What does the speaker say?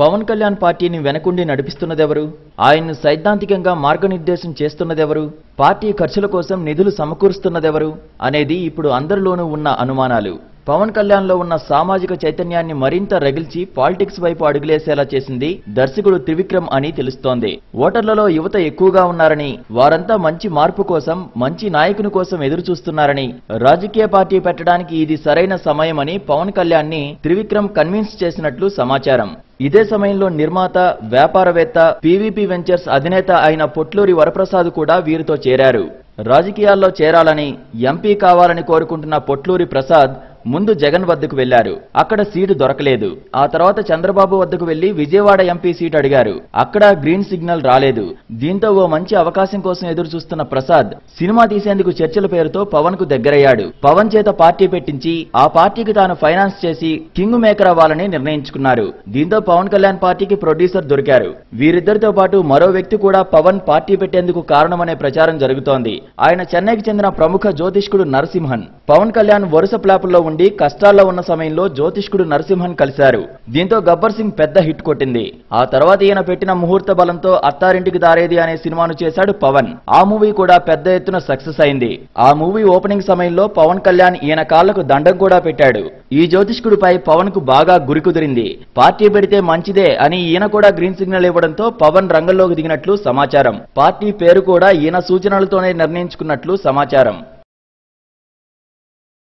పవన్ కళ్యాణ్ పార్టీని వెనకుండి నడిపిస్తున్నదెవరు? ఆయన్ను సైద్ధాంతికంగా మార్గనిర్దేశం చేస్తున్నదెవరు? పార్టీ ఖర్చుల కోసం నిధులు సమకూరుస్తున్నదెవరు? అనేది ఇప్పుడు అందరిలోనూ ఉన్న అనుమానాలు. పవన్ కళ్యాణ్లో ఉన్న సామాజిక చైతన్యాన్ని మరింత రగిల్చి పాలిటిక్స్ వైపు అడుగులేసేలా చేసింది దర్శకుడు త్రివిక్రమ్ అని తెలుస్తోంది. ఓటర్లలో యువత ఎక్కువగా ఉన్నారని వారంతా మంచి మార్పు కోసం మంచి నాయకుని కోసం ఎదురు చూస్తున్నారని రాజకీయ పార్టీ పెట్టడానికి ఇది సరైన సమయమని పవన్ కళ్యాణ్ని త్రివిక్రమ్ కన్విన్స్ చేసినట్లు సమాచారం. ఇదే సమయంలో నిర్మాత వ్యాపారవేత్త పీవీపీ వెంచర్స్ అధినేత అయిన పొట్లూరి వరప్రసాద్ కూడా వీరితో చేరారు. రాజకీయాల్లో చేరాలని ఎంపీ కావాలని కోరుకుంటున్న పొట్లూరి ప్రసాద్ ముందు జగన్ వద్దకు వెళ్ళారు. అక్కడ సీటు దొరకలేదు. ఆ తర్వాత చంద్రబాబు వద్దకు వెళ్ళి విజయవాడ ఎంపీ సీట్ అడిగారు. అక్కడ గ్రీన్ సిగ్నల్ రాలేదు. దీంతో ఓ మంచి అవకాశం కోసం ఎదురు చూస్తున్న ప్రసాద్ సినిమా తీసేందుకు చర్చల పేరుతో పవన్కు దగ్గరయ్యాడు. పవన్ చేత పార్టీ పెట్టించి ఆ పార్టీకి తాను ఫైనాన్స్ చేసి కింగ్ మేకర్ అవ్వాలని నిర్ణయించుకున్నారు. దీంతో పవన్ కళ్యాణ్ పార్టీకి ప్రొడ్యూసర్ దొరికారు. వీరిద్దరితో పాటు మరో వ్యక్తి కూడా పవన్ పార్టీ పెట్టేందుకు కారణమనే ప్రచారం జరుగుతోంది. ఆయన చెన్నైకి చెందిన ప్రముఖ జ్యోతిష్కుడు నరసింహన్. పవన్ కళ్యాణ్ వరుస ప్లాపుల్లో ఉండి కష్టాల్లో ఉన్న సమయంలో జ్యోతిష్కుడు నరసింహన్ కలిశారు. దీంతో గబ్బర్ సింగ్ పెద్ద హిట్ కొట్టింది. ఆ తర్వాత ఈయన పెట్టిన ముహూర్త బలంతో అత్తారింటికి దారేది అనే సినిమాను చేశాడు పవన్. ఆ మూవీ కూడా పెద్ద ఎత్తున సక్సెస్ అయింది. ఆ మూవీ ఓపెనింగ్ సమయంలో పవన్ కళ్యాణ్ ఈయన కాళ్ళకు దండం కూడా పెట్టాడు. ఈ జ్యోతిష్కుడిపై పవన్కు బాగా గురి కుదిరింది. పార్టీ పెడితే మంచిదే అని ఈయన కూడా గ్రీన్ సిగ్నల్ ఇవ్వడంతో పవన్ రంగంలోకి దిగినట్లు సమాచారం. పార్టీ పేరు కూడా ఈయన సూచనలతోనే నిర్ణయించుకున్నట్లు సమాచారం.